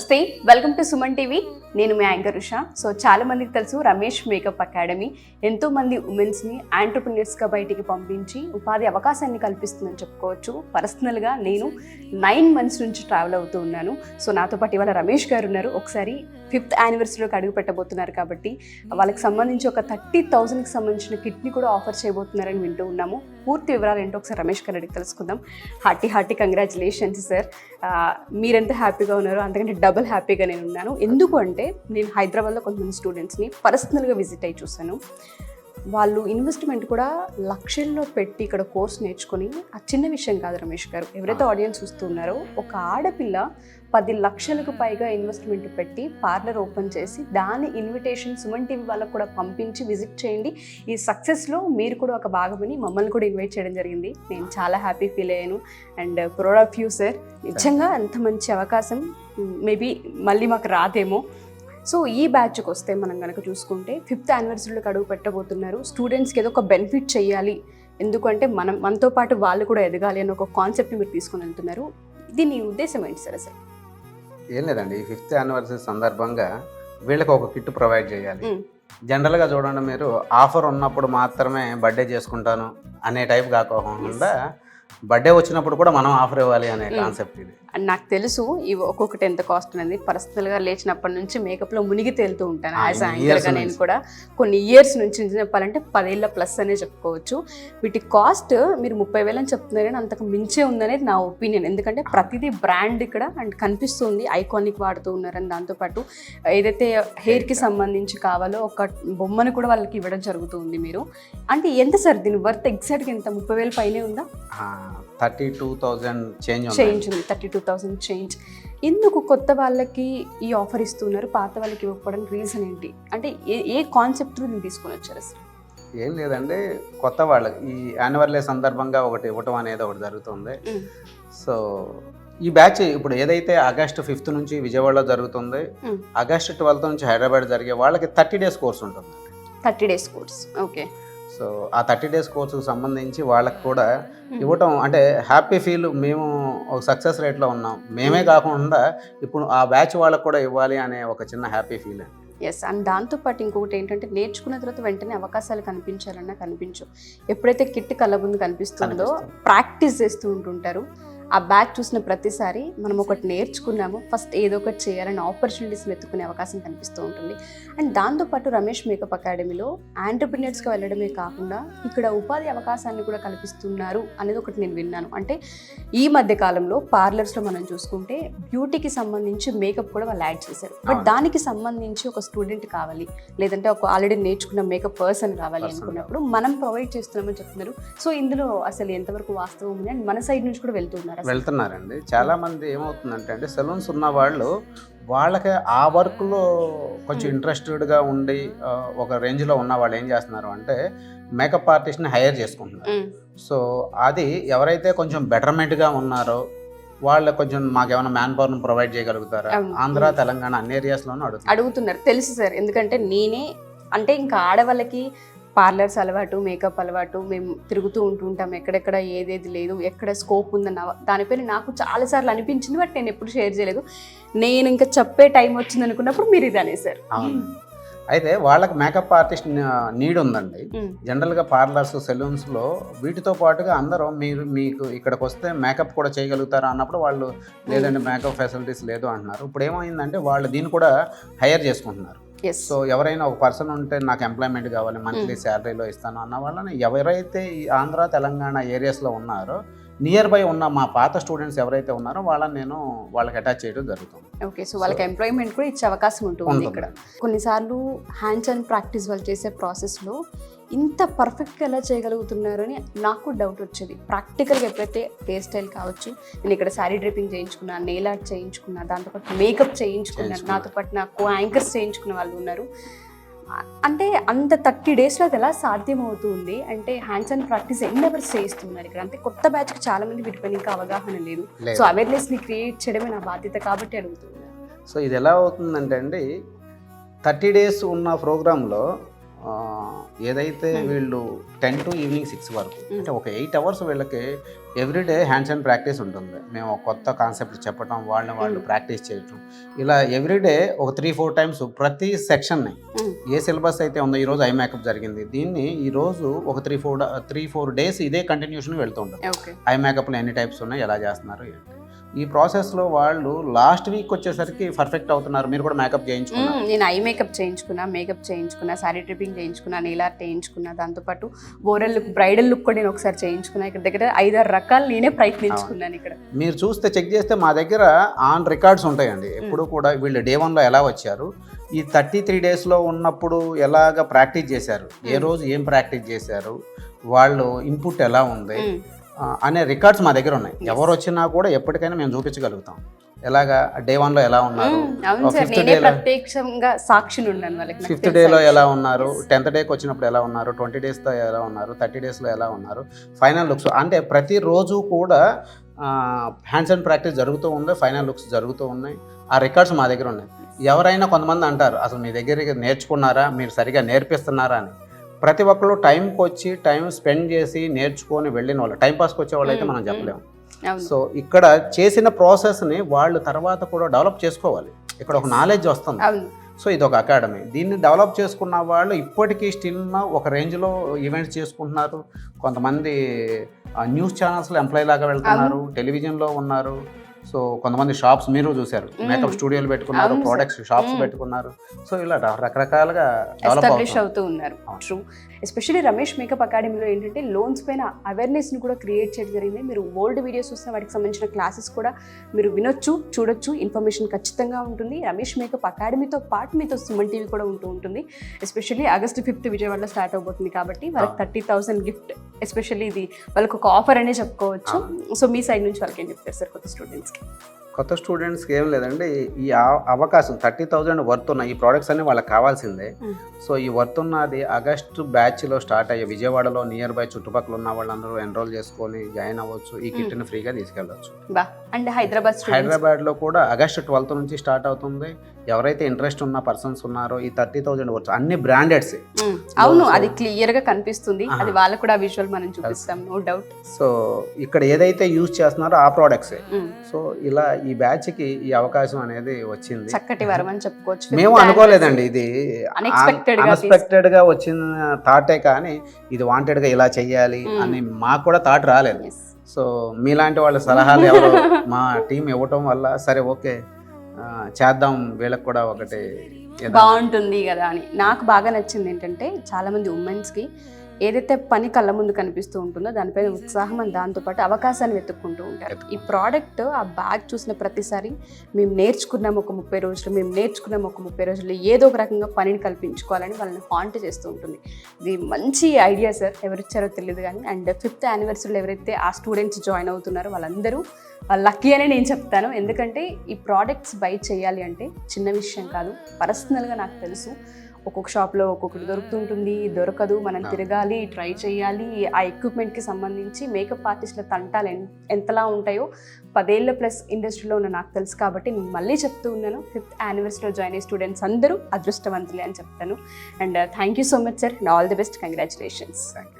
నమస్తే welcome to Suman TV నేను మీ anchor Usha. So చాలా మందికి తెలుసు రమేష్ మేకప్ అకాడమీ ఎంతో మంది ఉమెన్స్ని ఆంటర్ప్రినర్స్గా బయటికి పంపించి ఉపాధి అవకాశాన్ని కల్పిస్తుందని చెప్పుకోవచ్చు. పర్సనల్గా నేను నైన్ మంత్స్ నుంచి ట్రావెల్ అవుతూ ఉన్నాను. సో నాతో పాటు ఇవాళ రమేష్ గారు ఉన్నారు. ఒకసారి ఫిఫ్త్ యానివర్సరీలోకి అడుగు పెట్టబోతున్నారు కాబట్టి వాళ్ళకి సంబంధించి ఒక థర్టీ థౌజండ్కి సంబంధించిన కిట్ని కూడా ఆఫర్ చేయబోతున్నారని వింటూ ఉన్నాము. పూర్తి వివరాలు ఏంటో ఒకసారి రమేష్ గారు అడిగి తెలుసుకుందాం. హార్టీ హార్టీ కంగ్రాచులేషన్స్ సార్ మీరెంత హ్యాపీగా ఉన్నారో అంతకంటే డబుల్ హ్యాపీగా నేను ఉన్నాను. ఎందుకు అంటే నేను హైదరాబాద్లో కొంతమంది స్టూడెంట్స్ని పర్సనల్గా విజిట్ అయ్యి చూశాను. వాళ్ళు ఇన్వెస్ట్మెంట్ కూడా లక్షల్లో పెట్టి ఇక్కడ కోర్స్ నేర్చుకొని ఆ చిన్న విషయం కాదు రమేష్ గారు. ఎవరైతే ఆడియన్స్ చూస్తున్నారో ఒక ఆడపిల్ల పది లక్షలకు పైగా ఇన్వెస్ట్మెంట్ పెట్టి పార్లర్ ఓపెన్ చేసి దాని ఇన్విటేషన్ సుమన్ టీవీ వాళ్ళకు కూడా పంపించి విజిట్ చేయండి. ఈ సక్సెస్లో మీరు కూడా ఒక భాగమని మమ్మల్ని కూడా ఇన్వైట్ చేయడం జరిగింది. నేను చాలా హ్యాపీ ఫీల్ అయ్యాను. And proud of you sir నిజంగా అంత మంచి అవకాశం. మేబీ మళ్ళీ మాకు రాదేమో. సో ఈ బ్యాచ్కి వస్తే మనం కనుక చూసుకుంటే ఫిఫ్త్ యానివర్సరీలోకి అడుగు పెట్టబోతున్నారు. స్టూడెంట్స్కి ఏదో ఒక బెనిఫిట్ చేయాలి ఎందుకంటే మనం మనతో పాటు వాళ్ళు కూడా ఎదగాలి అని ఒక కాన్సెప్ట్ మీరు తీసుకొని వెళ్తున్నారు. దీని ఉద్దేశం ఏంటి సార్ అసలు ఏం లేదండి. ఈ ఫిఫ్త్ యానివర్సరీ సందర్భంగా వీళ్ళకి ఒక కిట్ ప్రొవైడ్ చేయాలి. జనరల్గా చూడండి మీరు ఆఫర్ ఉన్నప్పుడు మాత్రమే బర్త్డే చేసుకుంటాను అనే టైప్ కాకుండా బర్త్డే వచ్చినప్పుడు కూడా మనం ఆఫర్ ఇవ్వాలి అనే కాన్సెప్ట్ ఇది. అండ్ నాకు తెలుసు ఇవి ఒక్కొక్కటి ఎంత కాస్ట్ అనేది. పర్సనల్గా లేచినప్పటి నుంచి మేకప్లో మునిగి తేలుతూ ఉంటాను. యాజ్ యాంకర్గా నేను. కూడా కొన్ని ఇయర్స్ నుంచి చెప్పాలంటే పదేళ్ళ ప్లస్ అనే చెప్పుకోవచ్చు. వీటి కాస్ట్ మీరు ముప్పై వేలు అని చెప్తున్నారు కానీ అంతకు మించే ఉందనేది నా ఒపీనియన్ ఎందుకంటే ప్రతిదీ బ్రాండ్ ఇక్కడ అండ్ కనిపిస్తుంది. ఐకానిక్ వాడుతూ ఉన్నారని దాంతోపాటు ఏదైతే హెయిర్కి సంబంధించి కావాలో ఒక బొమ్మను కూడా వాళ్ళకి ఇవ్వడం జరుగుతుంది మీరు. అంటే ఎంత సార్? దీని వర్త్ ఎగ్జాక్ట్గా ఎంత? ముప్పై వేలు పైనే ఉందా? Thirty two thousand change change ఉంది. Thirty two thousand change. ఎందుకు కొత్త వాళ్ళకి ఈ ఆఫర్ ఇస్తున్నారు? పాత వాళ్ళకి ఇవ్వకపోవడానికి రీజన్ ఏంటి? అంటే ఏ ఏ కాన్సెప్ట్ దీన్ని తీసుకొని వచ్చారు అసలు ఏం లేదండి. కొత్త వాళ్ళకి ఈ యానివర్లే సందర్భంగా ఒకటి ఇవ్వటం అనేది ఒకటి జరుగుతుంది. సో ఈ బ్యాచ్ ఇప్పుడు ఏదైతే ఆగస్ట్ ఫిఫ్త్ నుంచి విజయవాడలో జరుగుతుంది. ఆగస్ట్ ట్వెల్త్ నుంచి హైదరాబాద్ జరిగే వాళ్ళకి థర్టీ డేస్ కోర్స్ ఉంటుంది thirty days course. Okay. So ఆ థర్టీ డేస్ కోర్సుకు సంబంధించి వాళ్ళకి కూడా ఇవ్వటం అంటే హ్యాపీ ఫీల్ మేము ఒక సక్సెస్ రేట్లో ఉన్నాం. మేమే కాకుండా ఇప్పుడు ఆ బ్యాచ్ వాళ్ళకి కూడా ఇవ్వాలి అనే ఒక చిన్న హ్యాపీ ఫీల్. ఎస్ అండ్ దాంతోపాటు ఇంకొకటి ఏంటంటే నేర్చుకున్న తర్వాత వెంటనే అవకాశాలు కనిపించాలన్నా కనిపించు ఎప్పుడైతే కిట్ కళ్ళ ముందు కనిపిస్తుందో కనిపిస్తుంది. ప్రాక్టీస్ చేస్తూ ఉంటుంటారు. ఆ బ్యాగ్ చూసిన ప్రతిసారి మనం ఒకటి నేర్చుకున్నాము ఫస్ట్ ఏదో ఒకటి చేయాలని ఆపర్చునిటీస్ వెతుక్కునే అవకాశం కనిపిస్తూ ఉంటుంది. అండ్ దాంతోపాటు రమేష్ మేకప్ అకాడమీలో ఆంటర్ప్రినర్స్గా వెళ్ళడమే కాకుండా ఇక్కడ ఉపాధి అవకాశాన్ని కూడా కల్పిస్తున్నారు అనేది ఒకటి నేను విన్నాను. అంటే ఈ మధ్య కాలంలో పార్లర్స్లో మనం చూసుకుంటే బ్యూటీకి సంబంధించి మేకప్ కూడా వాళ్ళు యాడ్ చేశారు. బట్. దానికి సంబంధించి ఒక స్టూడెంట్ కావాలి లేదంటే ఒక ఆల్రెడీ నేర్చుకున్న మేకప్ పర్సన్ కావాలి అనుకున్నప్పుడు మనం ప్రొవైడ్ చేస్తున్నామని చెప్తున్నారు. సో ఇందులో అసలు ఎంతవరకు వాస్తవం ఉంది? అండ్ మన సైడ్ నుంచి కూడా వెళ్తున్నారు. వెళ్తున్నారండి చాలా మంది ఏమవుతుందంటే అంటే సెలూన్స్ ఉన్న వాళ్ళు వాళ్ళకి ఆ వర్క్లో కొంచెం. ఇంట్రెస్టెడ్గా ఉండి ఒక రేంజ్లో ఉన్న వాళ్ళు ఏం చేస్తున్నారు అంటే మేకప్ ఆర్టిస్ట్ని హైర్ చేసుకుంటున్నారు. సో అది ఎవరైతే కొంచెం బెటర్మెంట్గా ఉన్నారో వాళ్ళు కొంచెం మాకేమైనా మ్యాన్ పవర్ని ప్రొవైడ్ చేయగలుగుతారా. ఆంధ్ర. తెలంగాణ అన్ని ఏరియాస్లోనూ అడుగుతారు అడుగుతున్నారు తెలుసు సార్ ఎందుకంటే నేనే అంటే ఇంకా ఆడవాళ్ళకి పార్లర్స్ అలవాటు మేకప్ అలవాటు మేము తిరుగుతూ ఉంటుంటాం. ఎక్కడెక్కడ ఏదేది లేదు ఎక్కడ స్కోప్ ఉందన్న దానిపైన నాకు చాలాసార్లు అనిపించింది బట్ నేను ఎప్పుడు షేర్ చేయలేదు. నేను ఇంకా చెప్పే టైం వచ్చింది అనుకున్నప్పుడు మీరు ఇది అనేసారు అవును. అయితే వాళ్ళకి మేకప్ ఆర్టిస్ట్ నీడ్ ఉందండి. జనరల్గా పార్లర్స్ సెలూన్స్లో వీటితో పాటుగా అందరూ మీరు మీకు ఇక్కడికి వస్తే మేకప్ కూడా చేయగలుగుతారా అన్నప్పుడు వాళ్ళు లేదండి మేకప్ ఫెసిలిటీస్ లేదు అంటున్నారు. ఇప్పుడు ఏమైందంటే వాళ్ళు దీన్ని కూడా హైర్ చేసుకుంటున్నారు. సో ఎవరైనా ఒక పర్సన్ ఉంటే నాకు ఎంప్లాయ్మెంట్ కావాలి మంత్లీ శాలరీలో ఇస్తాను అన్న వాళ్ళని ఎవరైతే ఈ ఆంధ్ర తెలంగాణ ఏరియాస్లో ఉన్నారో నియర్ బై ఉన్న మా పాత స్టూడెంట్స్ ఎవరైతే ఉన్నారో వాళ్ళని నేను వాళ్ళకి అటాచ్ చేయడం జరుగుతుంది ఓకే సో వాళ్ళకి ఎంప్లాయ్మెంట్ కూడా ఇచ్చే అవకాశం ఉంటుంది. ఇక్కడ కొన్నిసార్లు హ్యాండ్స్ అండ్ ప్రాక్టీస్ వాళ్ళు చేసే ప్రాసెస్లో ఇంత పర్ఫెక్ట్గా ఎలా చేయగలుగుతున్నారు అని నాకు డౌట్ వచ్చేది ప్రాక్టికల్గా ఎప్పుడైతే హెయిర్ స్టైల్ కావచ్చు నేను ఇక్కడ శారీ డ్రిపింగ్ చేయించుకున్నా నెయిల్ ఆర్ట్ చేయించుకున్నా దాంతోపాటు మేకప్ చేయించుకున్నాను చేయించుకున్నా. నాతో పాటు నాకు యాంకర్స్ చేయించుకున్న వాళ్ళు ఉన్నారు అంటే అంత థర్టీ డేస్లో అది ఎలా సాధ్యమవుతుంది? అంటే హ్యాండ్స్ అండ్ ప్రాక్టీస్ ఎన్ని అవర్స్ చేయిస్తున్నారు ఇక్కడ? అంటే కొత్త బ్యాచ్కి చాలా మంది వీటిపైన ఇంకా అవగాహన లేదు. సో అవేర్నెస్ని క్రియేట్ చేయడమే నా బాధ్యత కాబట్టి అడుగుతున్నాను సో ఇది ఎలా అవుతుందంటే అండి థర్టీ డేస్ ఉన్న ప్రోగ్రాంలో ఏదైతే Hmm. వీళ్ళు టెన్ టు ఈవినింగ్ సిక్స్ వరకు Hmm. అంటే ఒక ఎయిట్ అవర్స్ వీళ్ళకి ఎవ్రీడే హ్యాండ్స్ అండ్ ప్రాక్టీస్ ఉంటుంది మేము కొత్త కాన్సెప్ట్ చెప్పడం వాళ్ళని వాళ్ళు Hmm. ప్రాక్టీస్ చేయటం ఇలా ఎవ్రీడే ఒక త్రీ ఫోర్ టైమ్స్ ప్రతి సెక్షన్ని. ఏ సిలబస్ అయితే ఉందో ఈరోజు ఐ మేకప్ జరిగింది దీన్ని ఈరోజు ఒక three four three four days ఇదే కంటిన్యూషన్ వెళ్తూ ఉంటుంది ఓకే ఐ మేకప్లో ఎన్ని టైప్స్ ఉన్నాయి ఎలా చేస్తున్నారు ఏంటి ఈ ప్రాసెస్లో వాళ్ళు లాస్ట్ వీక్ వచ్చేసరికి పర్ఫెక్ట్ అవుతున్నారు. మీరు కూడా మేకప్ చేయించుకున్నారు. నేను ఐ మేకప్ చేయించుకున్నా మేకప్ చేయించుకున్నా సారీ ట్రిప్పింగ్ చేయించుకున్నా నీల్ ఆర్ట్ చేయించుకున్నా దాంతోపాటు ఓరల్ లుక్ బ్రైడల్ లుక్ కూడా నేను ఒకసారి చేయించుకున్నా. ఇక్కడ దగ్గర ఐదారు రకాలు నేనే ప్రయత్నించుకున్నాను ఇక్కడ. మీరు చూస్తే చెక్ చేస్తే మా దగ్గర ఆన్ రికార్డ్స్ ఉంటాయండి. ఎప్పుడు కూడా వీళ్ళు డే వన్లో ఎలా వచ్చారు ఈ థర్టీ త్రీ డేస్లో ఉన్నప్పుడు ఎలాగ ప్రాక్టీస్ చేశారు ఏ. రోజు ఏం ప్రాక్టీస్ చేశారు వాళ్ళు ఇన్పుట్ ఎలా ఉంది అనే రికార్డ్స్ మా దగ్గర ఉన్నాయి. ఎవరు వచ్చినా కూడా ఎప్పటికైనా మేము చూపించగలుగుతాం. ఎలాగా డే వన్లో ఎలా ఉన్నారు? ఫిఫ్త్ ప్రత్యక్షంగా వాళ్ళకి నాకు ఫిఫ్త్ ఆ ఎలా. ఉన్నారు. టెన్త్ డేకి వచ్చినప్పుడు ఎలా ఉన్నారు? ట్వంటీ డేస్తో ఎలా ఉన్నారు? థర్టీ డేస్లో ఎలా ఉన్నారు? ఫైనల్ లుక్స్ అంటే ప్రతిరోజు కూడా హ్యాండ్స్ అండ్ ప్రాక్టీస్ జరుగుతూ ఉంది ఫైనల్ లుక్స్ జరుగుతూ ఉన్నాయి. ఆ రికార్డ్స్ మా దగ్గర ఉన్నాయి. ఎవరైనా కొంతమంది అంటారు అసలు మీ దగ్గర నేర్చుకున్నారా? మీరు సరిగా నేర్పిస్తున్నారా? అని. ప్రతి ఒక్కరు టైంకి వచ్చి టైం స్పెండ్ చేసి నేర్చుకొని వెళ్ళిన వాళ్ళు టైం పాస్కి వచ్చే వాళ్ళు అయితే మనం. చెప్పలేము. సో ఇక్కడ చేసిన ప్రాసెస్ని వాళ్ళు తర్వాత కూడా డెవలప్ చేసుకోవాలి. ఇక్కడ ఒక నాలెడ్జ్ వస్తుంది. సో ఇది ఒక అకాడమీ. దీన్ని డెవలప్ చేసుకున్న వాళ్ళు ఇప్పటికీ స్టిల్ ఒక రేంజ్లో ఈవెంట్స్ చేసుకుంటున్నారు. కొంతమంది న్యూస్ ఛానల్స్లో ఎంప్లాయ్ లాగా వెళ్తున్నారు టెలివిజన్లో ఉన్నారు. సో కొంతమంది షాప్స్ మీరు చూశారు. మేకప్ స్టూడియోలు పెట్టుకున్నారు. Products shops. పెట్టుకున్నారు సో ఇలా రకరకాలుగా ఎస్టాబ్లిష్ అవుతూ ఉన్నారు. ట్రూ ఎస్పెషల్లీ రమేష్ మేకప్ అకాడమీలో ఏంటంటే లోన్స్ పైన అవేర్నెస్ని కూడా క్రియేట్ చేయడం జరిగింది మీరు ఓల్డ్ వీడియోస్ చూస్తే వాటికి సంబంధించిన క్లాసెస్ కూడా మీరు వినొచ్చు చూడొచ్చు ఇన్ఫర్మేషన్ ఖచ్చితంగా ఉంటుంది రమేష్ మేకప్ అకాడమీతో పాటు మీతో సుమన్ టీవీ కూడా ఉంటూ ఉంటుంది ఎస్పెషల్లీ ఆగస్ట్ ఫిఫ్త్ విజయవాడలో స్టార్ట్ అవబోతుంది కాబట్టి వాళ్ళకి. థర్టీ థౌసండ్ గిఫ్ట్ ఎస్పెషల్లీ ఇది వాళ్ళకి ఒక ఆఫర్ అనే చెప్పుకోవచ్చు. సో మీ సైడ్ నుంచి వాళ్ళకి ఏం చెప్తారు సార్ కొత్త స్టూడెంట్స్కి కొత్త స్టూడెంట్స్కి ఏం లేదండి ఈ అవకాశం థర్టీ థౌజండ్ వర్త్ ఉన్న ఈ ప్రోడక్ట్స్ అన్ని వాళ్ళకి కావాల్సిందే. సో ఈ వర్త్ ఉన్నది ఆగస్టు బ్యాచ్లో స్టార్ట్ అయ్యే విజయవాడలో నియర్ బై చుట్టుపక్కల ఉన్న వాళ్ళందరూ ఎన్రోల్ చేసుకొని జాయిన్ అవ్వచ్చు ఈ కిట్ని ఫ్రీగా తీసుకెళ్ళవచ్చు అండ్ హైదరాబాద్ హైదరాబాద్లో కూడా ఆగస్టు ట్వెల్త్ నుంచి స్టార్ట్ అవుతుంది. ఎవరైతే ఇంట్రెస్ట్ ఉన్న పర్సన్స్ ఉన్నారో ఈ థర్టీ థౌజండ్ వర్త్ అన్ని బ్రాండెడ్స్. అవును అది క్లియర్గా కనిపిస్తుంది. అది వాళ్ళకు కూడా విజువల్ మనం చూపిస్తాం నో డౌట్ సో ఇక్కడ ఏదైతే యూజ్ చేస్తున్నారో ఆ ప్రోడక్ట్సే సో ఇలా ఈ బ్యాచ్కి ఈ అవకాశం అనేది వచ్చింది. చక్కటి వరం అని చెప్పుకోవచ్చు. మేము అనుకోలేదండి ఇది. అన్ఎక్స్పెక్టెడ్గా వచ్చిన థాటే కానీ ఇది వాంటెడ్గా ఇలా చెయ్యాలి Mm. అని మాకు కూడా థాట్ రాలేదు. సో మీలాంటి వాళ్ళ సలహాలు ఎవరు మా టీం ఇవ్వటం వల్ల సరే ఓకే. చేద్దాం వీళ్ళకి కూడా ఒకటి బాగుంటుంది కదా అని. నాకు బాగా నచ్చింది ఏంటంటే చాలా మంది ఉమెన్స్కి ఏదైతే పని కళ్ళ ముందు కనిపిస్తూ ఉంటుందో దానిపైన ఉత్సాహం అని దాంతోపాటు అవకాశాన్ని వెతుక్కుంటూ ఉంటారు. ఈ ప్రోడక్ట్ ఆ బ్యాగ్ చూసిన ప్రతిసారి మేము నేర్చుకున్నాం ఒక ముప్పై రోజులు మేము నేర్చుకున్నాం ఒక ముప్పై రోజులు ఏదో ఒక రకంగా పనిని కల్పించుకోవాలని వాళ్ళని హాంట్ చేస్తూ ఉంటుంది. ఇది మంచి ఐడియా సార్ ఎవరిచ్చారో తెలియదు కానీ. అండ్ ఫిఫ్త్ యానివర్సరీలో ఎవరైతే ఆ స్టూడెంట్స్ జాయిన్ అవుతున్నారో వాళ్ళందరూ లక్కీ అనే నేను చెప్తాను. ఎందుకంటే ఈ ప్రోడక్ట్స్ బై చేయాలి అంటే చిన్న విషయం కాదు. పర్సనల్గా నాకు తెలుసు. ఒక్కొక్క షాప్లో ఒక్కొక్కటి దొరుకుతుంటుంది. దొరకదు. మనం. తిరగాలి ట్రై చేయాలి. ఆ ఎక్విప్మెంట్కి సంబంధించి మేకప్ ఆర్టిస్ట్ల తంటాలు ఎంతలా ఉంటాయో పదేళ్ళ ప్లస్ ఇండస్ట్రీలో ఉన్న నాకు తెలుసు కాబట్టి నేను మళ్ళీ చెప్తూ ఉన్నాను. ఫిఫ్త్ యానివర్సరీలో జాయిన్ అయ్యే స్టూడెంట్స్ అందరూ అదృష్టవంతులే అని చెప్తాను. And thank you so much sir and all the best congratulations Thank you.